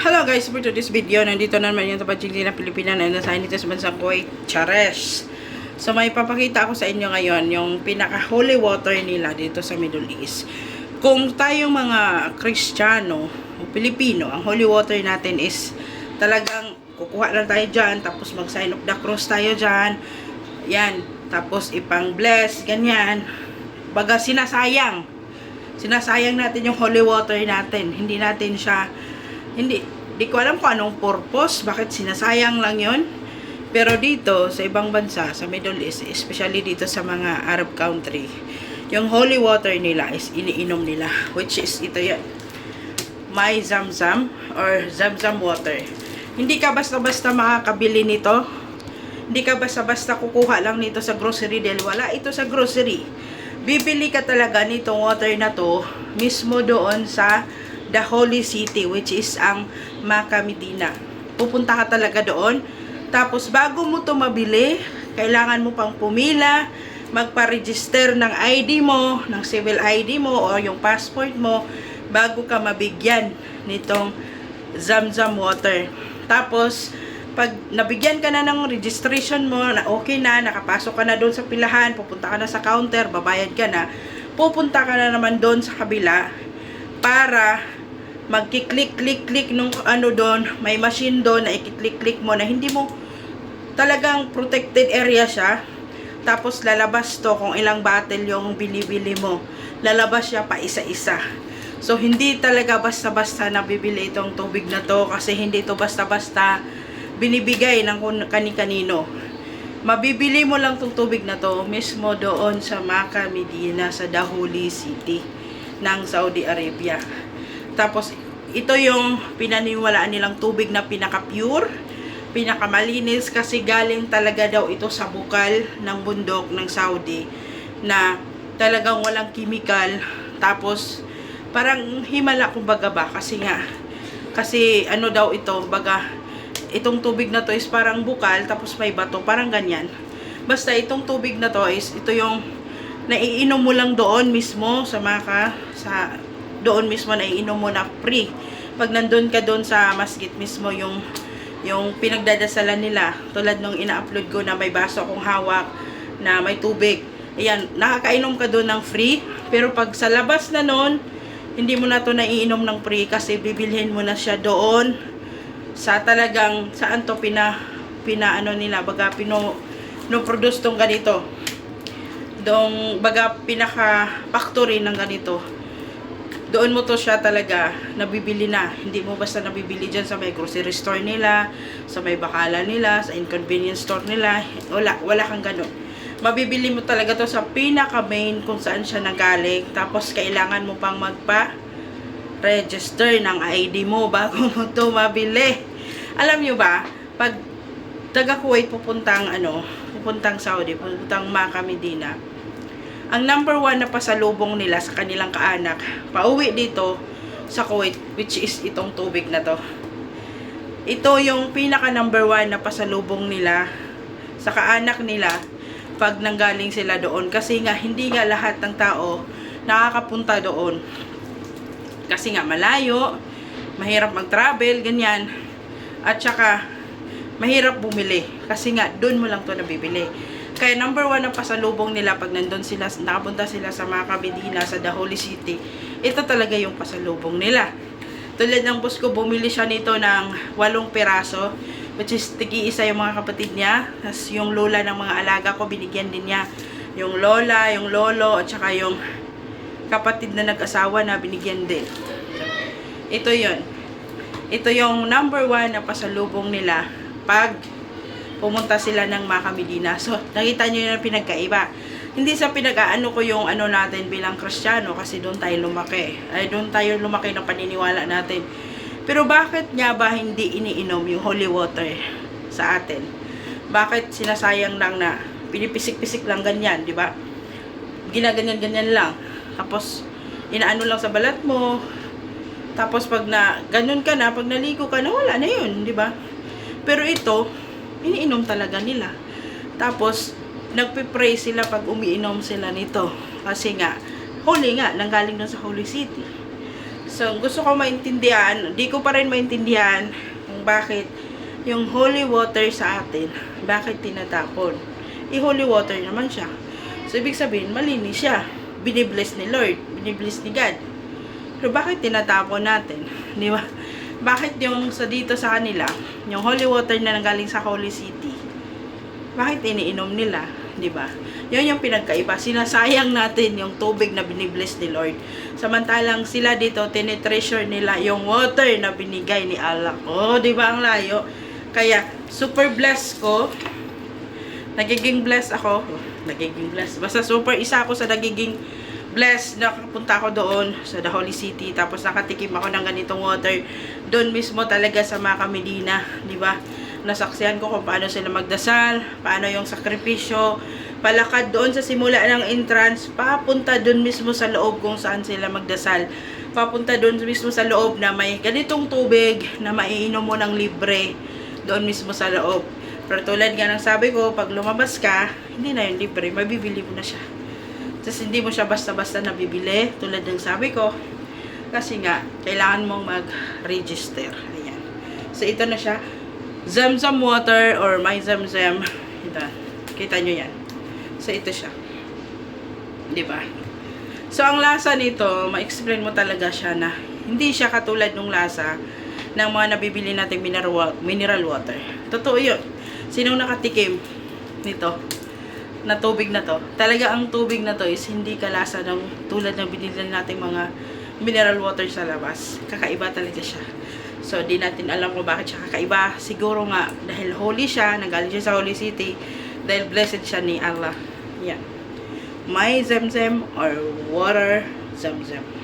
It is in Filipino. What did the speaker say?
Hello guys, for today's video, nandito na naman yung tapad chili na Pilipina na nasa dito sa bansang Kuwait, Chares. So may papakita ako sa inyo ngayon yung pinaka holy water nila dito sa Middle East. Kung tayong mga Kristiyano o Pilipino, ang holy water natin is talagang kukuha lang tayo dyan, tapos mag sign of the cross tayo dyan. Yan, tapos ipang bless, ganyan. Baga sinasayang. Sinasayang natin yung holy water natin. Hindi natin siya hindi, di ko alam kung anong purpose, bakit sinasayang lang yon Pero dito, sa ibang bansa, sa Middle East, especially dito sa mga Arab country, yung holy water nila is iniinom nila, which is ito yan. May zamzam or zamzam water. Hindi ka basta-basta makakabili nito. Hindi ka basta-basta kukuha lang nito sa grocery dahil wala ito sa grocery. Bibili ka talaga nitong water na to mismo doon sa the holy city which is ang Makkah Medina. Pupunta ka talaga doon. Tapos bago mo to mabili, kailangan mo pang pumila, magpa-register ng ID mo, ng civil ID mo o yung passport mo bago ka mabigyan nitong Zamzam water. Tapos pag nabigyan ka na ng registration mo, na okay na, nakapasok ka na doon sa pilahan, pupunta ka na sa counter, babayad ka na, pupunta ka na naman doon sa kabila para magki-click-click-click nung ano doon, may machine doon na i-click-click mo na hindi mo talagang protected area siya. Tapos lalabas to kung ilang bottle yung binibili mo. Lalabas siya pa isa-isa. So hindi talaga basta-basta nabibili itong tubig na to kasi hindi to basta-basta binibigay ng kani-kanino. Mabibili mo lang tong tubig na to mismo doon sa Makkah, Medina, sa Holy City ng Saudi Arabia. Tapos, ito yung pinaniwalaan nilang tubig na pinaka-pure, pinaka-malinis kasi galing talaga daw ito sa bukal ng bundok ng Saudi na talagang walang chemical. Tapos, parang himala kumbaga ba kasi nga, kasi ano daw ito, baga, itong tubig na to is parang bukal, tapos may bato, parang ganyan. Basta itong tubig na to is, ito yung naiinom mo lang doon mismo sa maka, sa doon mismo naiinom mo na free. Pag nandun ka doon sa masjid mismo yung yung pinagdadasalan nila tulad nung ina-upload ko na may baso akong hawak na may tubig. Ayan, nakakainom ka doon ng free. Pero pag sa labas na noon, hindi mo na to naiinom ng free kasi bibilhin mo na siya doon sa talagang saan to pina pinaano nila baga pino no produce tong ganito dong baga pinaka factory ng ganito doon mo to siya talaga nabibili na. Hindi mo basta nabibili dyan sa may grocery store nila, sa may bakala nila, sa inconvenience store nila. Wala, wala kang ganun. Mabibili mo talaga to sa pinaka main kung saan siya nagaling. Tapos kailangan mo pang magpa register ng ID mo bago mo to mabili. Alam nyo ba, pag taga Kuwait pupuntang ano, pupuntang Saudi, pupuntang Makkah, Medina, ang number one na pasalubong nila sa kanilang kaanak, pauwi dito sa Kuwait, which is itong tubig na to. Ito yung pinaka number one na pasalubong nila sa kaanak nila pag nanggaling sila doon. Kasi nga, hindi nga lahat ng tao nakakapunta doon. Kasi nga, malayo, mahirap mag-travel, ganyan. At saka, mahirap bumili. Kasi nga, doon mo lang to nabibili. Kaya number one na pasalubong nila pag nandun sila, nakapunta sila sa Makkah, Medina, sa The Holy City, ito talaga yung pasalubong nila. Tulad ng boss ko, bumili siya nito ng walong peraso, which is tigi-isa yung mga kapatid niya. Tapos yung lola ng mga alaga ko, binigyan din niya. Yung lola, yung lolo, at saka yung kapatid na nag-asawa na binigyan din. Ito yon Ito yung number one na pasalubong nila pag pumunta sila ng Makkah Medina. So, nakita nyo yung pinagkaiba. Hindi sa pinag-aano ko yung ano natin bilang Kristiyano kasi doon tayo lumaki. Ay, doon tayo lumaki ng paniniwala natin. Pero bakit nga ba hindi iniinom yung holy water sa atin? Bakit sinasayang lang na pinipisik-pisik lang ganyan, di ba? Ginaganyan-ganyan lang. Tapos, inaano lang sa balat mo. Tapos, pag na, ganun ka na, pag naligo ka na, wala na yun, di ba? Pero ito, iniinom talaga nila. Tapos, nagpe-pray sila pag umiinom sila nito. Kasi nga, holy nga, nanggaling doon sa Holy City. So, gusto ko maintindihan, di ko pa rin maintindihan kung bakit yung holy water sa atin, bakit tinatapon. I-holy water naman siya. So, ibig sabihin, malinis siya. Binibless ni Lord, binibless ni God. Pero bakit tinatapon natin? Di ba? Bakit yung sa dito sa kanila, yung holy water na nanggaling sa Holy City, bakit iniinom nila? Di ba? Yun yung pinagkaiba. Sinasayang natin yung tubig na binibless ni Lord. Samantalang sila dito, tinitreasure nila yung water na binigay ni Allah. Oh, di ba ang layo? Kaya, super blessed ko. Nagiging blessed ako. Nagiging blessed. Basta super isa ako sa nagiging blessed. Nakapunta ako doon sa The Holy City. Tapos nakatikim ako ng ganitong water. Doon mismo talaga sa Maka Medina. Di ba? Nasaksihan ko kung paano sila magdasal. Paano yung sakripisyo. Palakad doon sa simula ng entrance. Papunta doon mismo sa loob kung saan sila magdasal. Papunta doon mismo sa loob na may ganitong tubig na maiinom mo ng libre. Doon mismo sa loob. Pero tulad nga ng sabi ko, pag lumabas ka, hindi na yun libre, mabibili mo na siya. Tapos hindi mo siya basta-basta nabibili, tulad ng sabi ko. Kasi nga, kailangan mong mag-register. Ayan. So, ito na siya. Zamzam water or my Zamzam. Ito. Kita nyo yan. So, ito siya. Di ba? So, ang lasa nito, ma-explain mo talaga siya na hindi siya katulad ng lasa ng mga nabibili wa- mineral water. Totoo yun. Sinong nakatikim nito? Na tubig na to. Talaga ang tubig na to is hindi kalasa ng tulad ng binili nating mga mineral water sa labas. Kakaiba talaga siya. So, di natin alam kung bakit siya kakaiba. Siguro nga, dahil holy siya, nanggaling siya sa Holy City, dahil blessed siya ni Allah. Yan. My Zamzam or water Zamzam.